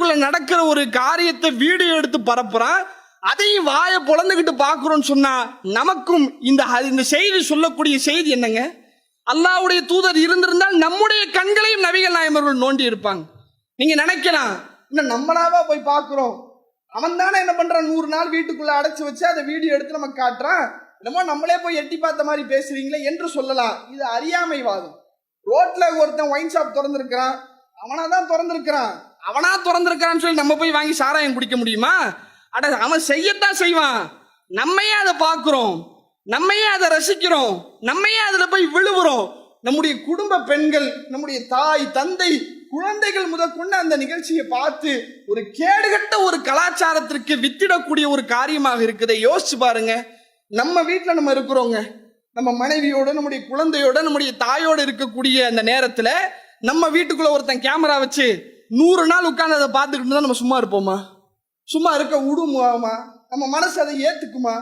வீட்டுக்குள்ள நடக்கிற ஒரு காரியத்தை வீடியோ எடுத்து பரப்புறான். அதையும் வாயை பொழந்துகிட்டு பாக்குறோம்னு சொன்னா நமக்கும் இந்த இந்த செய்தி சொல்லக்கூடிய செய்தி என்னங்க? அல்லாவுடைய தூதர் இருந்திருந்தால் நம்முடைய கண்களையும் நபிகள் நாயமர்கள் நோண்டி இருப்பாங்க. நீங்க நினைக்கலாம் இன்னும் நம்மளாவா போய் பார்க்குறோம்? அவன் தானே என்ன பண்றான்? நூறு நாள் வீட்டுக்குள்ள அடைச்சு வச்சு அதை வீடியோ எடுத்து நம்ம காட்டுறான். என்னமோ நம்மளே போய் எட்டி பார்த்த மாதிரி பேசுறீங்களே என்று சொல்லலாம். இது அறியாமை வாதம் ரோட்ல ஒருத்தன் ஒயின் ஷாப் திறந்திருக்கிறான். அவனா தான் திறந்திருக்கிறான். அவனா திறந்திருக்கான்னு சொல்லி நம்ம போய் வாங்கி சாராயம் குடிக்க முடியுமா? அட அவன் செய்யத்தான் செய்வான். நம்மையே அதை பார்க்குறோம். நம்மையே அதை ரசிக்கிறோம். நம்மையே அதில் போய் விழுவுறோம். நம்முடைய குடும்ப பெண்கள் நம்முடைய தாய் தந்தை குழந்தைகள் முதற்கொண்டு அந்த நிகழ்ச்சியை பார்த்து ஒரு கேடுகட்ட ஒரு கலாச்சாரத்திற்கு வித்திடக்கூடிய ஒரு காரியமாக இருக்குதை யோசிச்சு பாருங்க. நம்ம வீட்டில் நம்ம இருக்கிறோங்க. நம்ம மனைவியோட நம்முடைய குழந்தையோட நம்முடைய தாயோட இருக்கக்கூடிய அந்த நேரத்தில் நம்ம வீட்டுக்குள்ள ஒருத்தன் கேமரா வச்சு நூறு நாள் உட்காந்து அதை பார்த்துக்கிட்டு தான் நம்ம சும்மா இருப்போமா? சும்மா இருக்க விடுமாமா? நம்ம மனசு அதை ஏற்றுக்குமா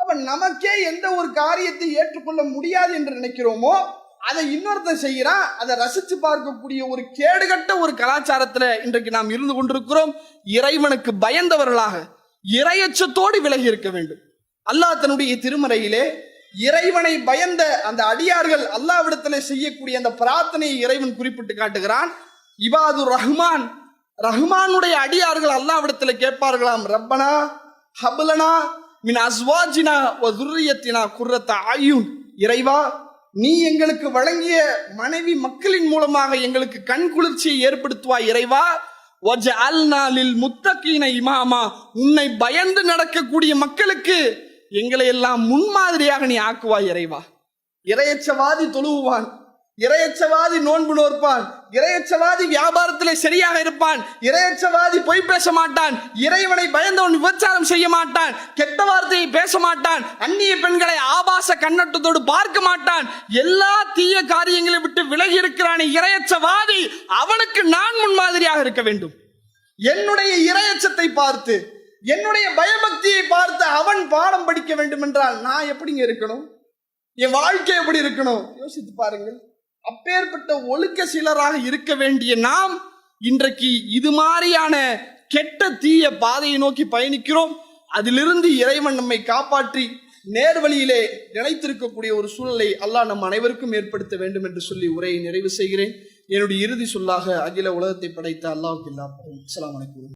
அப்போ நமக்கே எந்த ஒரு காரியத்தை ஏற்றுக்கொள்ள முடியாது என்று நினைக்கிறோமோ அதை இன்னொருத்தன் செய்கிறான். அதை ரசித்து பார்க்கக்கூடிய ஒரு கேடுகட்ட ஒரு கலாச்சாரத்தில் இன்றைக்கு நாம் இருந்து கொண்டிருக்கிறோம். இறைவனுக்கு பயந்தவர்களாக இரையச்சத்தோடு விலகி இருக்க வேண்டும். அல்லாஹ் தன்னுடைய திருமறையிலே இறைவனை பயந்த அந்த அடியார்கள் அல்லாவிடத்தில் செய்யக்கூடிய அந்த பிரார்த்தனையை இறைவன் குறிப்பிட்டு காட்டுகிறான். இவாது ரஹ்மான் ரஹ்மானுடைய அடியார்கள் அல்லாவிடத்துல கேட்பார்களாம் ரப்பனா ஹபலனா மின் அஸ்வாஜினா வ துர்ரியத்தினா குர்ரத்த ஆயுன் இறைவா நீ எங்களுக்கு வழங்கிய மனைவி மக்களின் மூலமாக எங்களுக்கு கண் குளிர்ச்சியை ஏற்படுத்துவாய் இறைவா. ஒஜ அல் நாளில் முத்தகீன இமாமா உன்னை பயந்து நடக்கக்கூடிய மக்களுக்கு எங்களை எல்லாம் முன்மாதிரியாக நீ ஆக்குவாய் இறைவா. இறையச்சவாதி தொழுவான் இரையச்சவாதி நோன்பு நோற்பான். இரையச்சவாதி வியாபாரத்திலே சரியாக இருப்பான். இரையச்சவாதி பொய் பேச மாட்டான். இறைவனை பயந்தவன் விபச்சாரம் செய்ய மாட்டான். கெட்ட வார்த்தையை பேச மாட்டான். அந்நிய பெண்களை ஆபாச கண்ணட்டத்தோடு பார்க்க மாட்டான். எல்லா தீய காரியங்களை விட்டு விலகி இருக்கிறானே இரையச்சவாதி. அவனுக்கு நான் முன்மாதிரியாக இருக்க வேண்டும். என்னுடைய இரையச்சத்தை பார்த்து என்னுடைய பயபக்தியை பார்த்து அவன் பாடம் படிக்க வேண்டும் என்றால் நான் எப்படிங்க இருக்கணும்? என் வாழ்க்கை எப்படி இருக்கணும்? யோசித்து பாருங்கள். அப்பேற்பட்ட ஒழுக்க சிலராக இருக்க வேண்டிய நாம் இன்றைக்கு இது மாதிரியான கெட்ட தீய பாதையை நோக்கி பயணிக்கிறோம். அதிலிருந்து இறைவன் நம்மை காப்பாற்றி நேர்வழியிலே நிலைத்திருக்கக்கூடிய ஒரு சூழலை அல்லாஹ் நம் அனைவருக்கும் ஏற்படுத்த வேண்டும் என்று சொல்லி உரையை நிறைவு செய்கிறேன். என்னுடைய இறுதி சொல்லாக அகில உலகத்தை படைத்த அல்லாஹுக்கு இல்லா அலாம் வணக்கம்